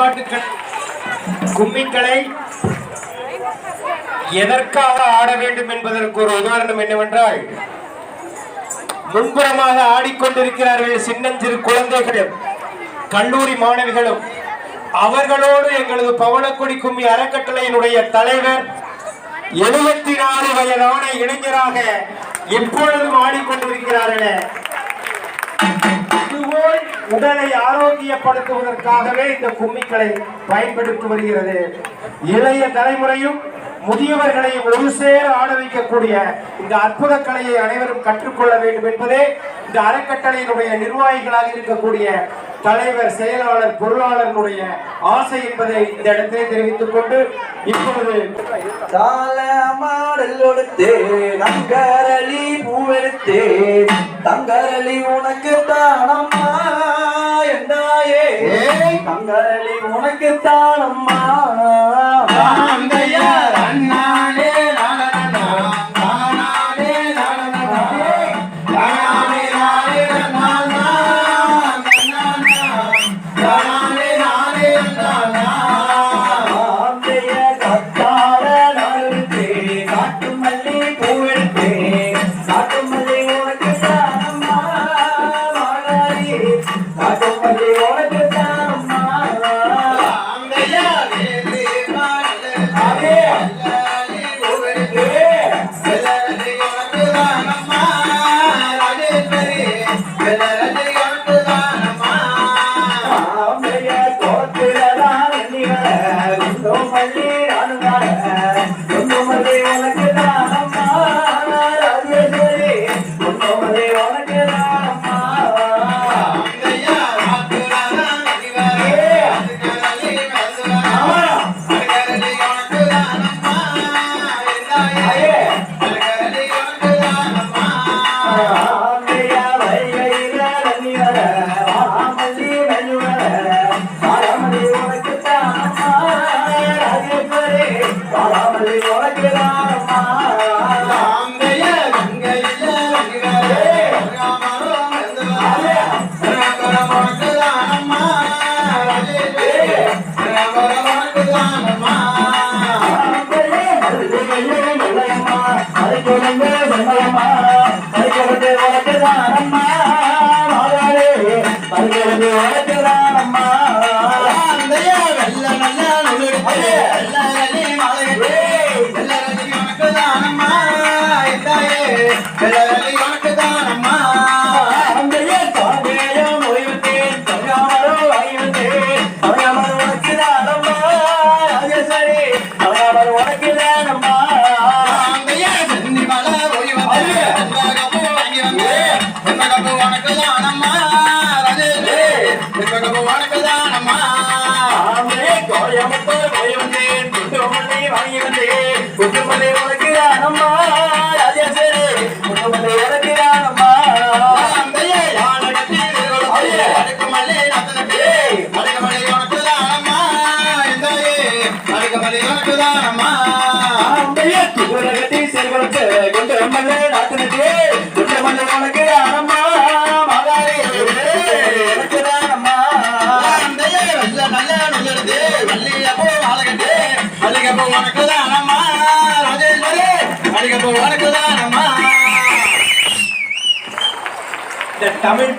பண்பாட்டு கும்மிக்களை எதற்காக ஆட வேண்டும் என்பதற்கு ஒரு உதாரணம் என்னவென்றால் முன்புறமாக ஆடிக்கொண்டிருக்கிறார்கள் சின்னஞ்சிறு குழந்தைகளும் கல்லூரி மாணவிகளும். அவர்களோடு எங்களது பவனக்குடி கும்மி அறக்கட்டளையினுடைய தலைவர் எழுபத்தி நாலு வயதான இளைஞராக இப்பொழுதும் ஆடிக்கொண்டிருக்கிறார்களே உடலை ஆரோக்கியப்படுத்துவதற்காகவே இந்த கும்மிக்களை பயன்படுத்தி வருகிறது. இளைய தலைமுறையும் முதியவர்களையும் ஒரு சேர ஆட வைக்கக்கூடிய இந்த அற்புத கலையை அனைவரும் கற்றுக்கொள்ள வேண்டும் என்பதே இந்த அறக்கட்டளையினுடைய நிர்வாகிகளாக இருக்கக்கூடிய தலைவர் செயலாளர் பொருளாளர்களுடைய ஆசை என்பதை இந்த இடத்திலே தெரிவித்துக் கொண்டு இப்பொழுது தாளமாடல் நங்கரளி பூவெடுத்து தங்கரளி உனக்கு தானம்மா? என்றாயே தங்கரளி உனக்கு Yeah. உனக்கு ராஜேஸ்வரி குண்டுமல்லி உனக்கு தானம்மா ஆம்பையே தூரகத்தி செல்வத்து இந்த தமிழ்